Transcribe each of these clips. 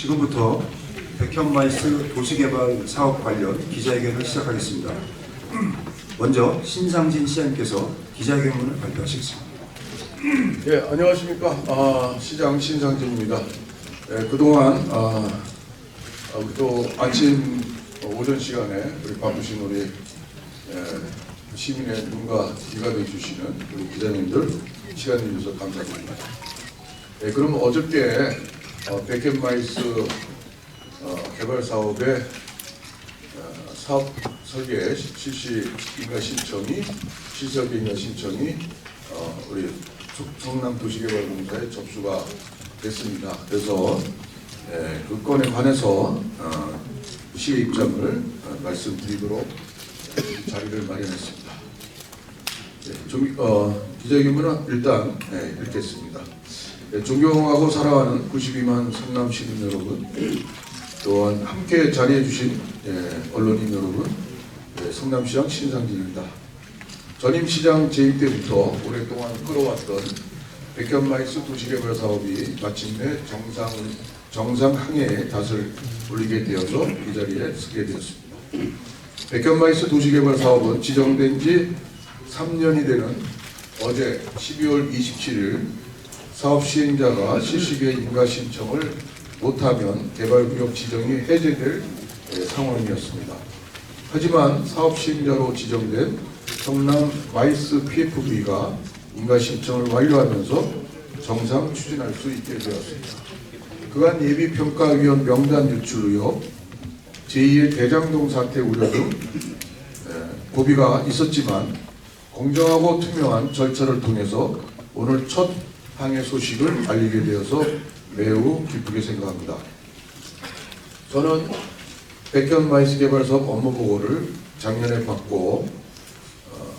지금부터 백현마이스 도시개발 사업 관련 기자회견을 시작하겠습니다. 먼저 신상진 시장님께서 기자회견문을 발표하시겠습니다. 예, 안녕하십니까. 아, 시장 신상진입니다. 예, 그동안 아, 아, 또 아침 오전 시간에 우리 바쁘신 우리 예, 시민의 눈과 귀가 되주시는 우리 기자님들 시간 내주셔서 감사드립니다. 예, 그럼 어저께 어, 백앤마이스 어, 개발 사업의 어, 사업 설계 실시 인가 신청이 시설계 인가 신청이 어, 우리 청- 청남도시개발공사에 접수가 됐습니다. 그래서 예, 그 건에 관해서 어, 시의 입장을 어, 말씀드리도록 자리를 마련했습니다. 예, 좀, 어, 기자회견문은 일단 예, 읽겠습니다. 예, 존경하고 사랑하는 92만 성남 시민 여러분, 또한 함께 자리해 주신 예, 언론인 여러분, 예, 성남시장 신상진입니다. 전임 시장 재임 때부터 오랫동안 끌어왔던 백현마이스 도시개발 사업이 마침내 정상 정상 항해에 닷을 올리게 되어서 이 자리에 서게 되었습니다. 백현마이스 도시개발 사업은 지정된 지 3년이 되는 어제 12월 27일 사업 시행자가 실시기에 인가 신청을 못하면 개발구역 지정이 해제될 예, 상황이었습니다. 하지만 사업 시행자로 지정된 성남 마이스 PFV가 인가 신청을 완료하면서 정상 추진할 수 있게 되었습니다. 그간 예비평가위원 명단 유출 의혹, 제2의 대장동 사태 우려 등 예, 고비가 있었지만 공정하고 투명한 절차를 통해서 오늘 첫 항해 소식을 알리게 되어서 매우 기쁘게 생각합니다. 저는 백현 마이스 개발 사업 업무 보고를 작년에 받고 어,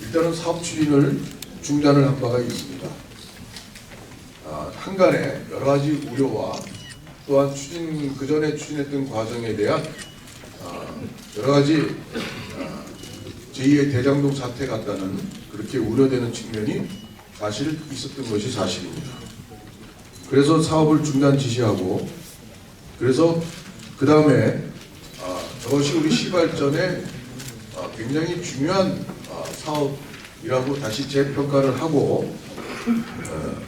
일단은 사업 추진을 중단을 한 바가 있습니다. 아, 한간에 여러 가지 우려와 또한 추진 그 전에 추진했던 과정에 대한 아, 여러 가지 아, 제2의 대장동 사태 같다는 그렇게 우려되는 측면이 사실 있었던 것이 사실입니다. 그래서 사업을 중단 지시하고 그래서 그 다음에 아, 저것이 우리 시발전에 아, 굉장히 중요한 아, 사업이라고 다시 재평가를 하고 어,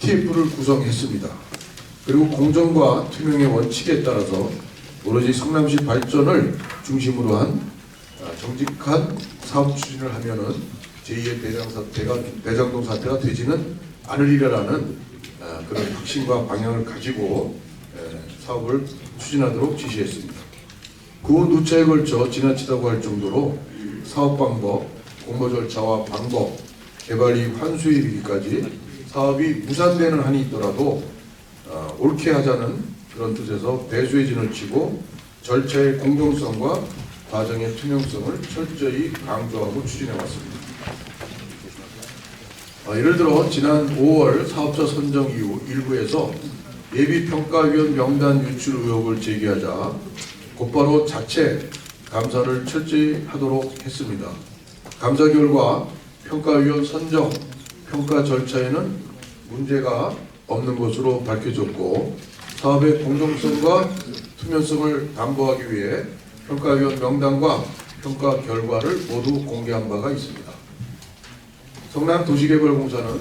TF를 구성했습니다. 그리고 공정과 투명의 원칙에 따라서 오로지 성남시 발전을 중심으로 한 아, 정직한 사업 추진을 하면은 제2의 대장 사태가 대장동 사태가 되지는 않으리라는 아, 그런 확신과 방향을 가지고 에, 사업을 추진하도록 지시했습니다. 그후 누차에 걸쳐 지나치다고 할 정도로 사업 방법, 공모 절차와 방법, 개발 이익 환수 이르기까지 사업이 무산되는 한이 있더라도 어, 옳게 하자는 그런 뜻에서 배수의 진을 치고 절차의 공정성과 과정의 투명성을 철저히 강조하고 추진해 왔습니다. 아, 예를 들어 지난 5월 사업자 선정 이후 일부에서 예비평가위원 명단 유출 의혹을 제기하자 곧바로 자체 감사를 철저히 하도록 했습니다. 감사 결과 평가위원 선정, 평가 절차에는 문제가 없는 것으로 밝혀졌고 사업의 공정성과 투명성을 담보하기 위해 평가위원 명단과 평가 결과를 모두 공개한 바가 있습니다. 성남도시개발공사는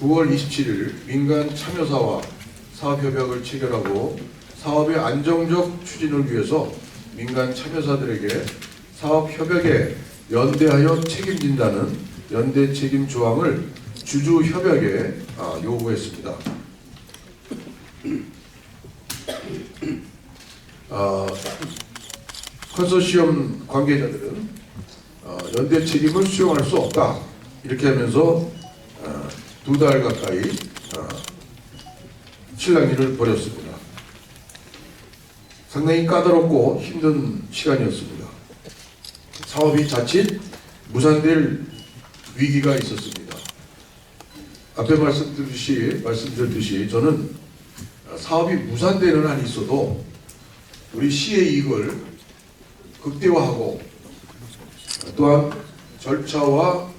9월 27일 민간 참여사와 사업협약을 체결하고 사업의 안정적 추진을 위해서 민간 참여사들에게 사업협약에 연대하여 책임진다는 연대 책임 조항을 주주 협약에 아, 요구했습니다. 아, 컨소시엄 관계자들은 어, 연대 책임을 수용할 수 없다 이렇게 하면서 어, 두달 가까이 어, 실랑이를 벌였습니다. 상당히 까다롭고 힘든 시간이었습니다. 사업이 자칫 무산될 위기가 있었습니다. 앞에 말씀드렸듯이 말씀드렸듯이 저는 사업이 무산되는 한이 있어도 우리 시의 이익을 극대화하고 또한 절차와 어,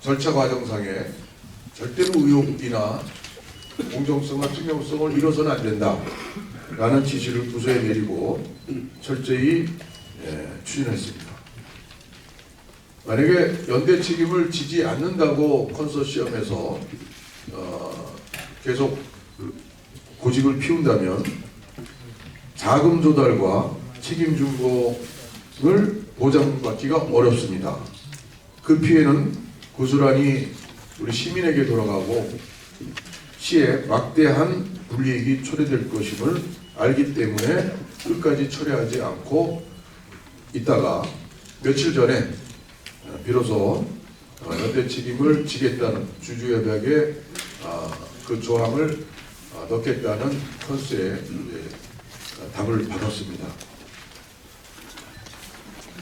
절차 과정상에 절대로 의혹이나 공정성과 투명성을 잃어서는 안 된다라는 지시를 부서에 내리고 철저히 예, 추진했습니다. 만약에 연대 책임을 지지 않는다고 컨소시엄에서 어, 계속 고집을 피운다면 자금 조달과 책임 준공을 보장받기가 어렵습니다. 그 피해는 고스란히 우리 시민에게 돌아가고 시에 막대한 불이익이 초래될 것임을 알기 때문에 끝까지 철회하지 않고 있다가 며칠 전에 어, 비로소 어, 연대 책임을 지겠다는 주주협약에 아, 그 조항을 아, 넣겠다는 이제, 어, 답을 받았습니다.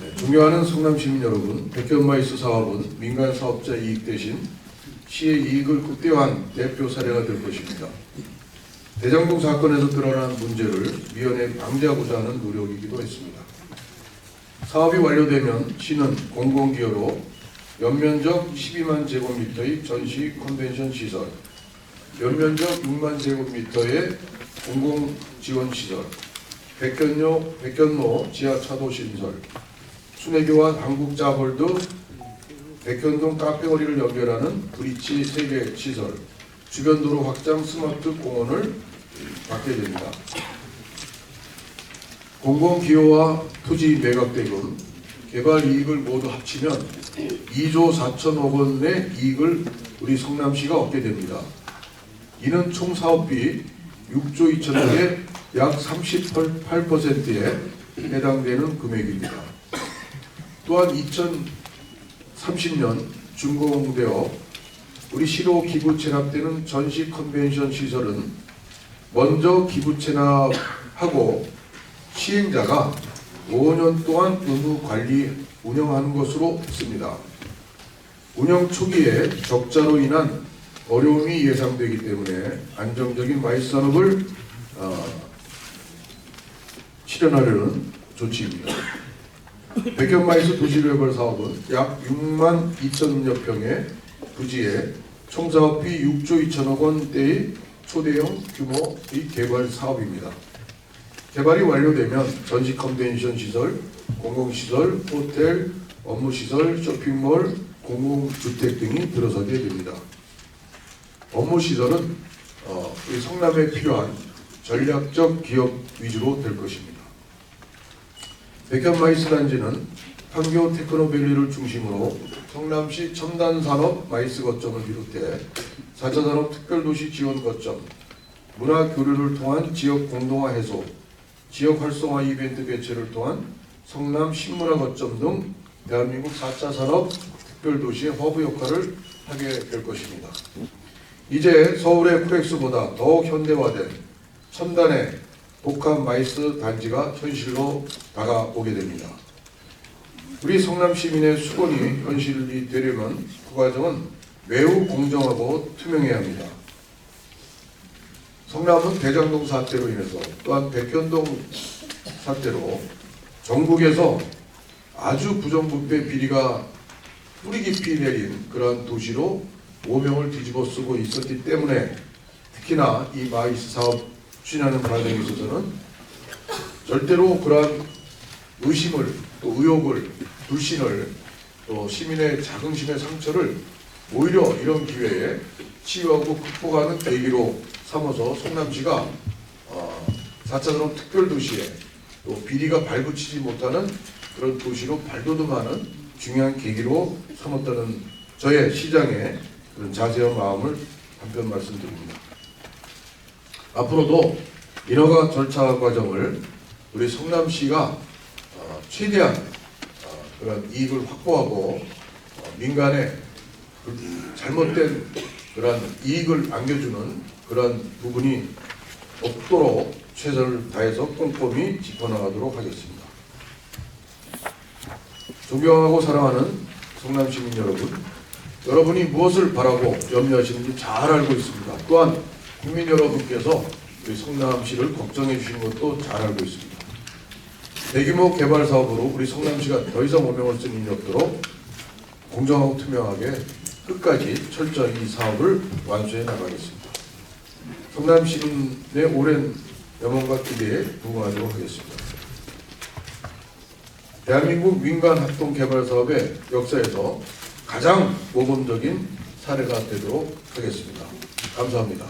네, 존경하는 성남 시민 여러분, 백현마이스 사업은 민간 사업자 이익 대신 시의 이익을 극대화한 대표 사례가 될 것입니다. 대장동 사건에서 드러난 문제를 미연에 방지하고자 하는 노력이기도 했습니다. 사업이 완료되면 시는 공공기여로 연면적 12만 제곱미터의 전시 컨벤션 시설, 연면적 6만 제곱미터의 공공 지원 시설, 백견로 백견로 지하 차도 신설, 순회교와 한국자홀드 백현동 카페거리를 연결하는 브릿지 세개 시설, 주변 도로 확장 스마트 공원을 받게 됩니다. 공공 기여와 토지 매각 대금, 개발 이익을 모두 합치면 2조 4천억 원의 이익을 우리 성남시가 얻게 됩니다. 이는 총 사업비 6조 2천억의 약 38%에 해당되는 금액입니다. 또한 2030년 준공되어 우리 시로 기부 체납되는 전시 컨벤션 시설은 먼저 기부 체납하고 시행자가 5년 동안 의무 관리 운영하는 것으로 했습니다. 운영 초기에 적자로 인한 어려움이 예상되기 때문에 안정적인 마이스 산업을 어, 실현하려는 조치입니다. 백현마이스 도시개발 사업은 약 6만 2천여 평의 부지에 총 사업비 6조 2천억 원대의 초대형 규모의 개발 사업입니다. 개발이 완료되면 전시 컨벤션 시설, 공공시설, 호텔, 업무시설, 쇼핑몰, 공공주택 등이 들어서게 됩니다. 업무시설은 어, 성남에 필요한 전략적 기업 위주로 될 것입니다. 백현마이스 단지는 판교 테크노밸리를 중심으로 성남시 첨단산업 마이스 거점을 비롯해 4차 산업 특별도시 지원 거점, 문화 교류를 통한 지역 공동화 해소, 지역 활성화 이벤트 개최를 통한 성남 신문화 거점 등 대한민국 4차 산업 특별도시의 허브 역할을 하게 될 것입니다. 이제 서울의 코엑스보다 더욱 현대화된 첨단의 복합 마이스 단지가 현실로 다가오게 됩니다. 우리 성남 시민의 수건이 현실이 되려면 그 과정은 매우 공정하고 투명해야 합니다. 성남은 대장동 사태로 인해서 또한 백현동 사태로 전국에서 아주 부정부패 비리가 뿌리 깊이 내린 그러한 도시로 오명을 뒤집어 쓰고 있었기 때문에 특히나 이 마이스 사업 추진하는 과정에 있어서는 절대로 그러한 의심을 또 의혹을 불신을 또 시민의 자긍심의 상처를 오히려 이런 기회에 치유하고 극복하는 계기로 삼아서 성남시가 어, 4차 산업 특별도시에 또 비리가 발붙이지 못하는 그런 도시로 발돋움하는 중요한 계기로 삼았다는 저의 시장의 그런 자세한 마음을 한편 말씀드립니다. 앞으로도 인허가 절차 과정을 우리 성남시가 어, 최대한 어, 그런 이익을 확보하고 어, 민간의 그 잘못된 그런 이익을 안겨주는 그런 부분이 없도록 최선을 다해서 꼼꼼히 짚어나가도록 하겠습니다. 존경하고 사랑하는 성남 시민 여러분, 여러분이 무엇을 바라고 염려하시는지 잘 알고 있습니다. 또한 국민 여러분께서 우리 성남시를 걱정해 주시는 것도 잘 알고 있습니다. 대규모 개발 사업으로 우리 성남시가 더 이상 오명을 쓸 일이 없도록 공정하고 투명하게 끝까지 철저히 이 사업을 완수해 나가겠습니다. 성남시민의 오랜 염원과 기대에 부응하도록 하겠습니다. 대한민국 민간 합동 개발 사업의 역사에서 가장 모범적인 사례가 되도록 하겠습니다. 감사합니다.